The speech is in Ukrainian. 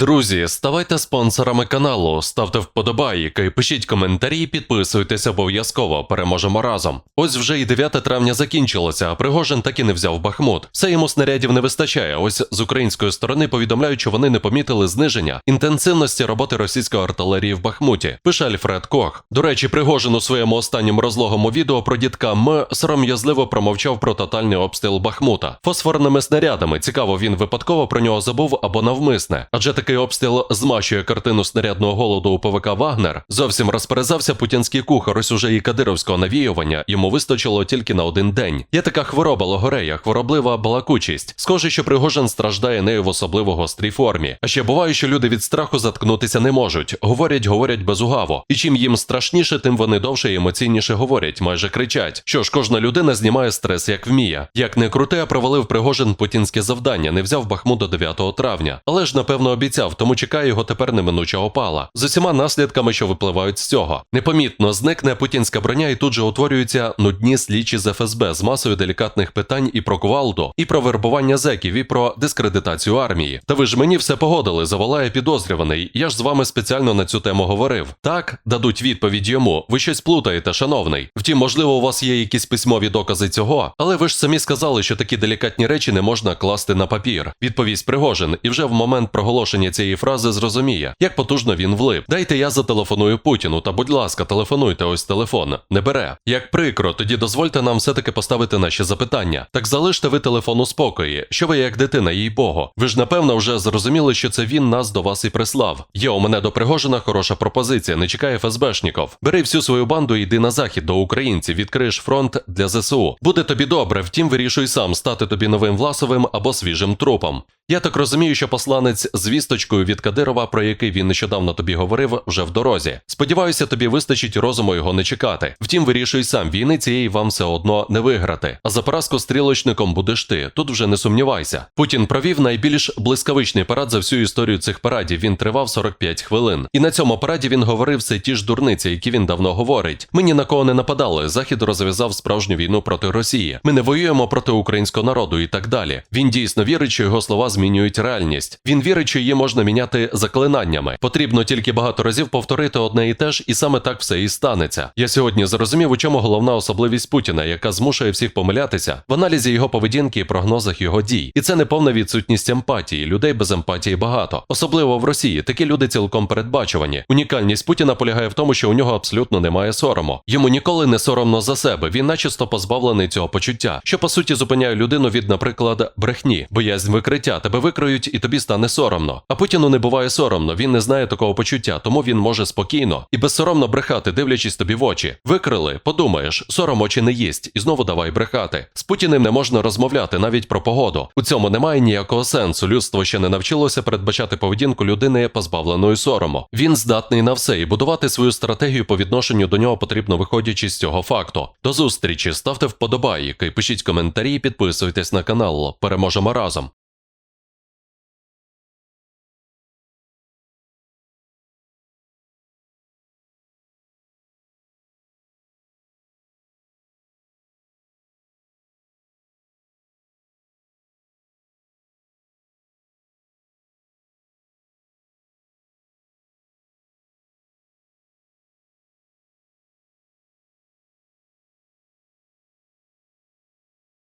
Друзі, ставайте спонсорами каналу, ставте вподобайки, пишіть коментарі, підписуйтесь обов'язково. Переможемо разом. Ось вже і 9 травня закінчилося, а Пригожин так і не взяв Бахмут. Все йому снарядів не вистачає. Ось з української сторони повідомляють, що вони не помітили зниження інтенсивності роботи російської артилерії в Бахмуті. Пише Альфред Кох. До речі, Пригожин у своєму останньому розлогому відео про дідка М сором'язливо промовчав про тотальний обстріл Бахмута. Фосфорними снарядами цікаво, він випадково про нього забув або навмисне. Адже такий обстріл змащує картину снарядного голоду у ПВК Вагнер. Зовсім розперезався путінський кухар. Ось уже і кадировського навіювання йому вистачило тільки на один день. Є така хвороба логорея, хвороблива балакучість. Схоже, що Пригожин страждає нею в особливо гострій формі. А ще буває, що люди від страху заткнутися не можуть. Говорять, говорять безугаво. І чим їм страшніше, тим вони довше і емоційніше говорять, майже кричать. Що ж, кожна людина знімає стрес як вміє. Як не крути, а провалив Пригожин путінське завдання, не взяв Бахмут до 9 травня. Але ж напевно обіцяв, тому чекає його тепер неминуча опала з усіма наслідками, що випливають з цього. Непомітно зникне путінська броня, і тут же утворюються нудні слідчі з ФСБ з масою делікатних питань і про кувалду, і про вербування зеків, і про дискредитацію армії. Та ви ж мені все погодили, заволає підозрюваний. Я ж з вами спеціально на цю тему говорив. Так, дадуть відповідь йому. Ви щось плутаєте, шановний. Втім, можливо, у вас є якісь письмові докази цього, але ви ж самі сказали, що такі делікатні речі не можна класти на папір. Відповість Пригожин, і вже в момент проголошення цієї фрази зрозуміє, як потужно він влип. Дайте я зателефоную Путіну, та будь ласка, телефонуйте ось телефон. Не бере. Як прикро, тоді дозвольте нам все-таки поставити наші запитання. Так залиште ви телефон у спокої. Що ви як дитина, їй богу. Ви ж напевно вже зрозуміли, що це він нас до вас і прислав. Є у мене до Пригожина хороша пропозиція. Не чекає ФСБшників. Бери всю свою банду і йди на захід до українців. Відкриєш фронт для ЗСУ. Буде тобі добре, втім вирішуй сам стати тобі новим Власовим або свіжим трупом. Я так розумію, що посланець з вісточкою від Кадирова, про який він нещодавно тобі говорив, вже в дорозі. Сподіваюся, тобі вистачить розуму його не чекати. Втім, вирішуй сам, війни цієї вам все одно не виграти. А за поразку стрілочником будеш ти. Тут вже не сумнівайся. Путін провів найбільш блискавичний парад за всю історію цих парадів. Він тривав 45 хвилин. І на цьому параді він говорив все ті ж дурниці, які він давно говорить. Ми ні на кого не нападали. Захід розв'язав справжню війну проти Росії. Ми не воюємо проти українського народу і так далі. Він дійсно вірить, що його слова змінюють реальність. Він вірить, що її можна міняти заклинаннями. Потрібно тільки багато разів повторити одне і те ж, і саме так все і станеться. Я сьогодні зрозумів, у чому головна особливість Путіна, яка змушує всіх помилятися в аналізі його поведінки і прогнозах його дій. І це не повна відсутність емпатії. Людей без емпатії багато, особливо в Росії. Такі люди цілком передбачувані. Унікальність Путіна полягає в тому, що у нього абсолютно немає сорому. Йому ніколи не соромно за себе. Він начисто позбавлений цього почуття, що по суті зупиняє людину від, наприклад, брехні, боязнь викриття. Тебе викриють, і тобі стане соромно. А Путіну не буває соромно. Він не знає такого почуття, тому він може спокійно і безсоромно брехати, дивлячись тобі в очі. Викрили, подумаєш, сором очі не їсть, і знову давай брехати. З Путіним не можна розмовляти навіть про погоду. У цьому немає ніякого сенсу. Людство ще не навчилося передбачати поведінку людини, позбавленої сорому. Він здатний на все, і будувати свою стратегію по відношенню до нього потрібно виходячи з цього факту. До зустрічі, ставте вподобайки, пишіть коментарі, підписуйтесь на канал. Переможемо разом.